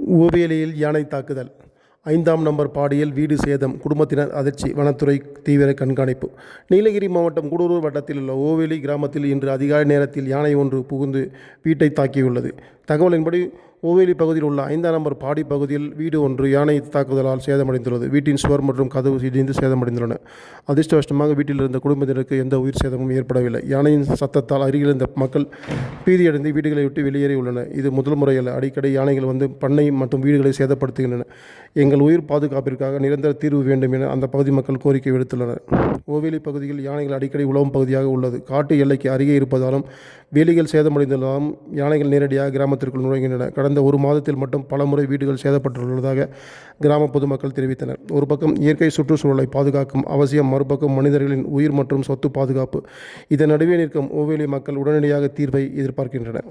ஓவேலியில் யானை தாக்குதல். ஐந்தாம் நம்பர் பாடியில் வீடு சேதம் குடும்பத்தினர் அதிர்ச்சி வனத்துறை தீவிர கண்காணிப்பு. நீலகிரி மாவட்டம் கூடலூர் வட்டத்தில் உள்ள ஓவேலி கிராமத்தில் இன்று அதிகாலை நேரத்தில் யானை ஒன்று புகுந்து வீட்டை தாக்கியுள்ளது. தகவலின்படி ஓவேலி பகுதியில் உள்ள ஐந்தாம் நம்பர் பாடி பகுதியில் வீடு ஒன்று யானை தாக்குதலால் சேதமடைந்துள்ளது. வீட்டின் சுவர் மற்றும் கதவு இடிந்து சேதமடைந்துள்ளன. அதிர்ஷ்டவசமாக வீட்டில் இருந்த குடும்பத்தினருக்கு எந்த உயிர் சேதமும் ஏற்படவில்லை. யானையின் சத்தத்தால் அருகில் இருந்த மக்கள் பீதியடைந்து வீடுகளை விட்டு வெளியேறியுள்ளனர். இது முதல் முறையல்ல. அடிக்கடி யானைகள் வந்து பண்ணை மற்றும் வீடுகளை சேதப்படுத்துகின்றன. எங்கள் உயிர் பாதுகாப்பிற்காக நிரந்தர தீர்வு வேண்டும் என அந்த பகுதி மக்கள் கோரிக்கை விடுத்துள்ளனர். ஓவேலி பகுதியில் யானைகள் அடிக்கடி உழவும் பகுதியாக உள்ளது. காட்டு எல்லைக்கு அருகே இருப்பதாலும் வேலிகள் சேதமடைந்துள்ளதாலும் யானைகள் நேரடியாக கிராமத்திற்குள் நுழைகின்றன. கடந்த ஒரு மாதத்தில் மட்டும் பலமுறை வீடுகள் சேதப்பட்டுள்ளதாக கிராம பொதுமக்கள் தெரிவித்தனர். ஒரு பக்கம் இயற்கை சுற்றுச்சூழலை பாதுகாக்கும் அவசியம் மறுபக்கம் மனிதர்களின் உயிர் மற்றும் சொத்து பாதுகாப்பு. இதன் நடுவே நிற்கும் ஓவேலி மக்கள் உடனடியாக தீர்வை எதிர்பார்க்கின்றனர்.